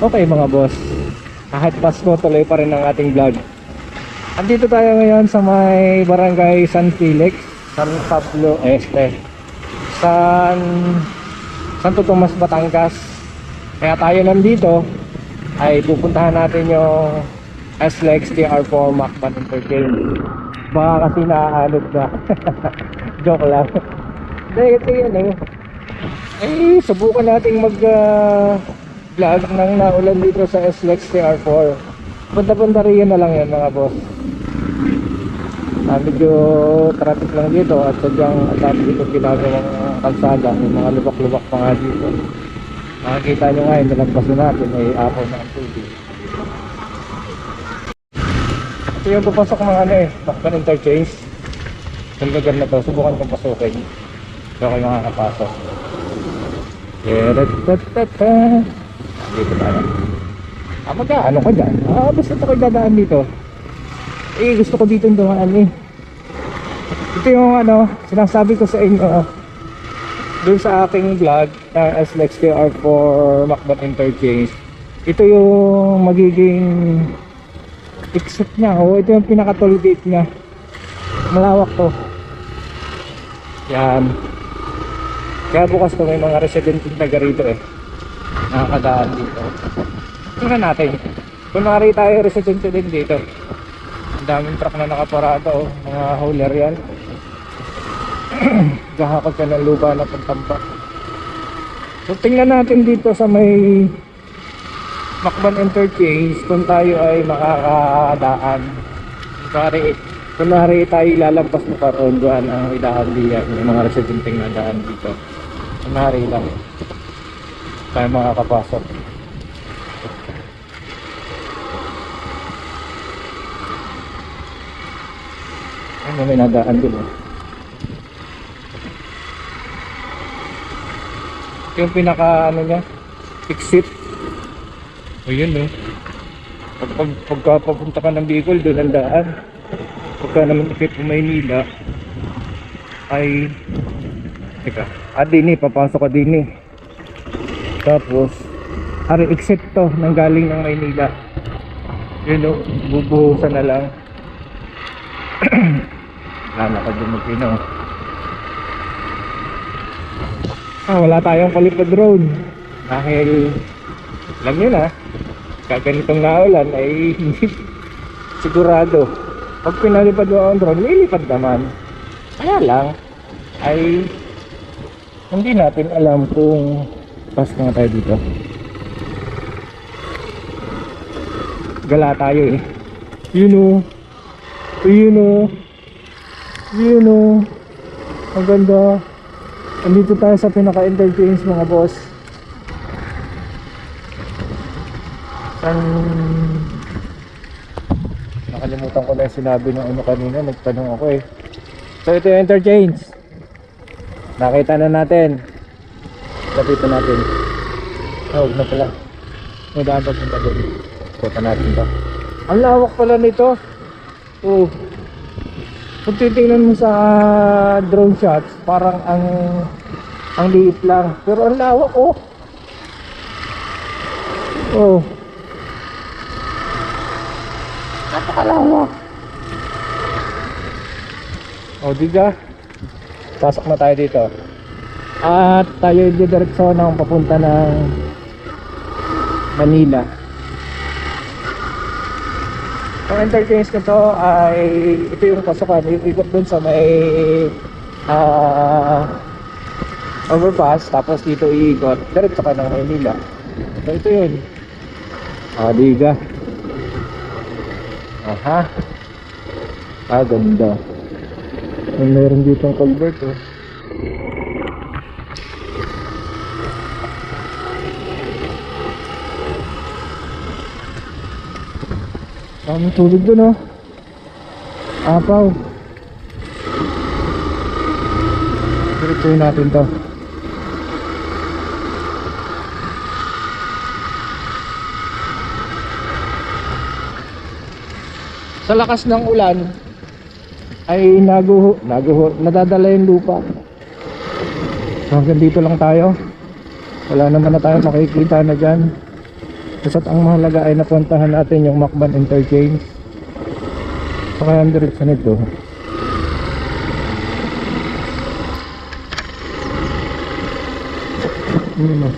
Okay mga boss, kahit Pasko tuloy pa rin ang ating vlog. Andito tayo ngayon sa may barangay San Felix, San Pablo Este, San Santo Tomas, Batangas. Kaya tayo nandito ay pupuntahan natin yung SLEX TR4 Macban Entertainment. Baka kasi naaalog na. Joke lang. Dahil ito yun eh. Eh, subukan nating mag ah, vlog ng naulan dito sa SLEX TR4. Punta-punta rin na lang yan mga boss. Ah, medyo traffic lang dito at sadyang ang dami dito ginagawang kalsada. May mga lubak-lubak pa nga dito. Makikita nyo nga yung nalagpasan natin ay apaw na ang tubig. Ito yung papasok mga ano eh, Macban Interchange. Yung lugar na to, subukan kong pasukin. Hindi ako yung makakapasok. Yeretatata. Dito tayo. Ah, magkaano ka dyan? Ah, basta ito ko dadaan dito. Eh, gusto ko dito dumaan eh. Ito yung ano, sinasabi ko sa inyo. Doon sa aking vlog, uh, SLEX TR for Macban Interchange. Ito yung magiging exit niya. O, ito yung pinaka-toll gate niya. Malawak to. Yan. Kaya bukas to may mga resident taga rito eh. Nakakadaan dito. Tingnan natin. Kung nakari tayo residente din dito. Ang daming truck na nakaparado oh. Mga hauler yan. Gahakot ka ng lupa na pantampa. So tingnan natin dito sa may Macban Interchange kung tayo ay makakadaan. Kunwari, kunwari tayo ilalabas na karoon doon ang idaan diyan. Yung mga residenteng nadaan dito. Kunwari lang. Tayo makakapasok. Ano may nadaan din eh. Yung pinaka ano niya, exit. O yun no. Pag, pag, pagka ka ng Bicol, doon ang daan. Pagka naman ikit mo Maynila, ay Teka, ah din eh, papasok ka din eh. Tapos, ari exit to, nang galing ng Maynila. Yun o, bubuhusan na lang. Lalakad yung magpino. Ah, wala tayong palipad drone. Dahil, alam nyo na, kaganitong naulan ay sigurado. Pag pinalipad mo ang drone, lilipad naman. Kaya lang, ay hindi natin alam kung pas nga tayo dito. Gala tayo eh. You know, you know, you know, ang ganda. Andito tayo sa pinaka-interchange mga boss. San... Nakalimutan ko na yung sinabi ng ano kanina, nagtanong ako eh. So ito yung interchange. Nakita na natin. Lapitan natin. Ah, huwag na pala. May daan pa punta doon. Punta natin to. Ang lawak pala nito. Oh. Kung titingnan mo sa drone shots, parang ang ang liit lang. Pero ang lawak oh. Oh. Napakalawak. Oh, diga. Pasok na tayo dito. At tayo didiretso ng papunta ng Manila. Ang na to ay ito yung pasukan. Ikot dun sa may ah, overpass. Tapos dito iikot. Diretso ka ng Manila. So ito yun. Ah, diga. Aha. Ah, ganda. Meron dito ang culvert oh. Kami tulog dun oh. Apaw. Diretsuhin natin to. Sa lakas ng ulan, ay naguho, naguho, nadadala yung lupa. So hanggang dito lang tayo. Wala naman na tayo makikita na dyan. Basta't ang mahalaga ay napuntahan natin yung Macban Interchange. So kaya ang diretso nito. Ano?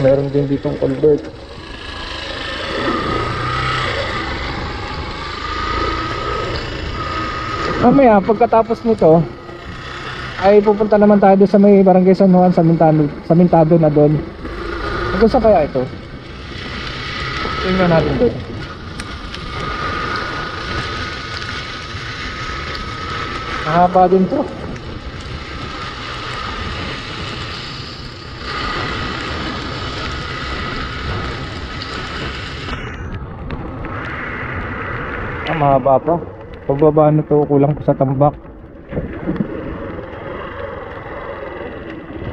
Meron din ditong culvert. Mamaya, pagkatapos nito, ay pupunta naman tayo doon sa may barangay San Juan, sa Mintado, sa Mintado na doon. Hanggang saan kaya ito? Tingnan natin doon. Mahaba din to. Ah, mahaba pa. Pagbaba na to, kulang pa sa tambak.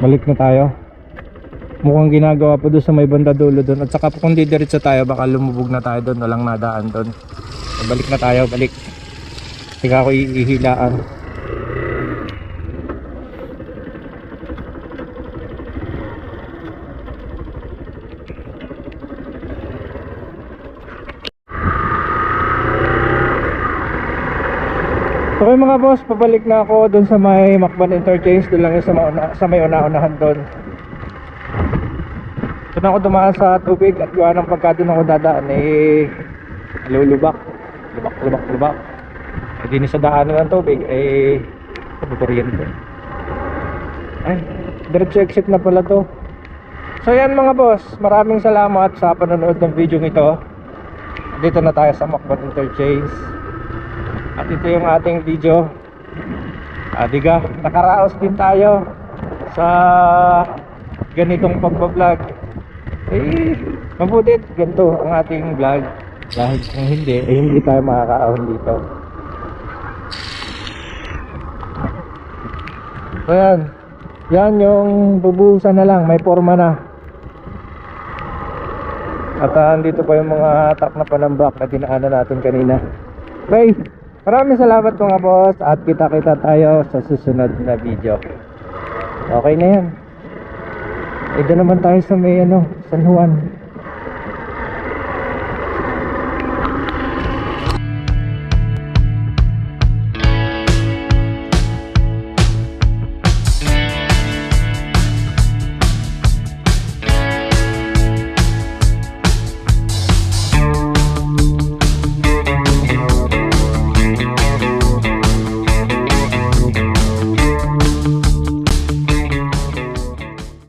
Balik na tayo. Mukhang ginagawa pa doon sa may banda dulo doon. At saka kung didiretso tayo, baka lumubog na tayo doon. Walang nadaan doon. So, balik na tayo, balik. Tiga ako ihilaan. Okay mga boss, pabalik na ako doon sa may Macban Interchange, doon lang yung sa, mauna, sa may una-unahan doon. Doon ako dumaan sa tubig at gawa ng pagka doon ako dadaan eh lulubak. Lubak, lubak, lubak. Eh di sa daanan ng tubig eh kuryente. Ay, diretso exit na pala to. So yan mga boss, maraming salamat sa panonood ng video ito. Dito na tayo sa Macban Interchange. At ito yung ating video. Ah, diga, nakaraos din tayo sa ganitong pagbablog. Eh, mabuti ganito ang ating vlog. Dahil kung hindi, eh hindi tayo makakaahon dito. So yan. Yan yung bubuhusan na lang. May forma na. At ah, andito pa yung mga tap na panambak na dinaanan natin kanina. Okay. Maraming salamat mga boss at kita-kita tayo sa susunod na video. Okay na yan. Ito naman tayo sa may ano, San Juan.